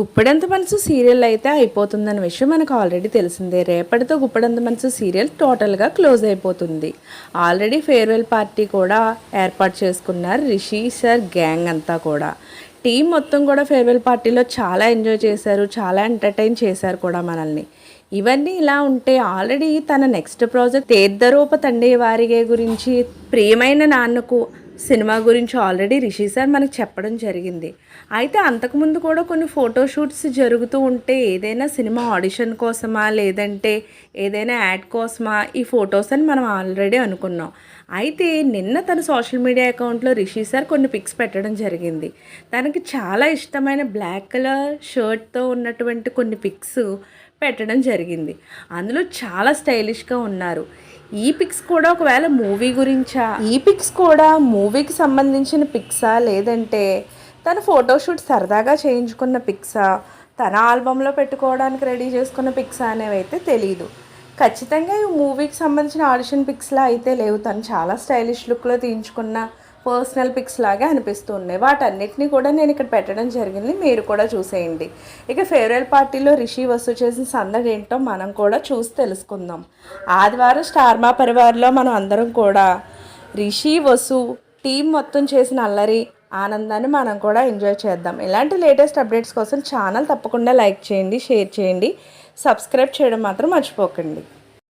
గుప్పడంత మనసు సీరియల్ అయితే అయిపోతుందన్న విషయం మనకు ఆల్రెడీ తెలిసిందే. రేపటితో గుప్పడంత మనసు సీరియల్ టోటల్గా క్లోజ్ అయిపోతుంది. ఆల్రెడీ ఫేర్వెల్ పార్టీ కూడా ఏర్పాటు చేసుకున్నారు. రిషి సార్ గ్యాంగ్ అంతా కూడా. టీం మొత్తం కూడా ఫేర్వెల్ పార్టీలో చాలా ఎంజాయ్ చేశారు. చాలా ఎంటర్టైన్ చేశారు కూడా మనల్ని. ఇవన్నీ ఇలా ఉంటే ఆల్రెడీ తన నెక్స్ట్ ప్రాజెక్ట్ తీర్థరూప తండే వారిగే గురించి ప్రియమైన నాన్నకు సినిమా గురించి ఆల్రెడీ రిషి సార్ మనకు చెప్పడం జరిగింది. అయితే అంతకుముందు కూడా కొన్ని ఫోటోషూట్స్ జరుగుతూ ఉంటే ఏదైనా సినిమా ఆడిషన్ కోసమా లేదంటే ఏదైనా యాడ్ కోసమా ఈ ఫొటోస్ అని మనం ఆల్రెడీ అనుకున్నాం. అయితే నిన్న తన సోషల్ మీడియా అకౌంట్లో రిషి సార్ కొన్ని పిక్స్ పెట్టడం జరిగింది. తనకి చాలా ఇష్టమైన బ్లాక్ కలర్ షర్ట్తో ఉన్నటువంటి కొన్ని పిక్స్ పెట్టడం జరిగింది. అందులో చాలా స్టైలిష్గా ఉన్నారు. ఈ పిక్స్ కూడా ఒకవేళ మూవీ గురించా? ఈ పిక్స్ కూడా మూవీకి సంబంధించిన పిక్సా? లేదంటే తన ఫోటోషూట్ సరదాగా చేయించుకున్న పిక్సా? తన ఆల్బంలో పెట్టుకోవడానికి రెడీ చేసుకున్న పిక్సా అనేవి అయితే తెలియదు ఖచ్చితంగా ఈ మూవీకి సంబంధించిన ఆడిషన్ పిక్స్లా అయితే లేవు. తను చాలా స్టైలిష్ లుక్లో తీయించుకున్న పర్సనల్ పిక్స్ లాగే అనిపిస్తున్నాయి వాటన్నిటిని కూడా నేను ఇక్కడ పెట్టడం జరిగింది. మీరు కూడా చూసేయండి. ఇక ఫేర్వెల్ పార్టీలో రిషి వసూ చేసిన సందడి ఏంటో మనం కూడా చూసి తెలుసుకుందాం. ఆదివారం స్టార్ మా పరివార్లో మనం అందరం కూడా రిషి వసు టీం మొత్తం చేసిన అల్లరి ఆనందాన్ని మనం కూడా ఎంజాయ్ చేద్దాం. ఇలాంటి లేటెస్ట్ అప్డేట్స్ కోసం ఛానల్ తప్పకుండా లైక్ చేయండి షేర్ చేయండి. సబ్స్క్రైబ్ చేయడం మాత్రం మర్చిపోకండి.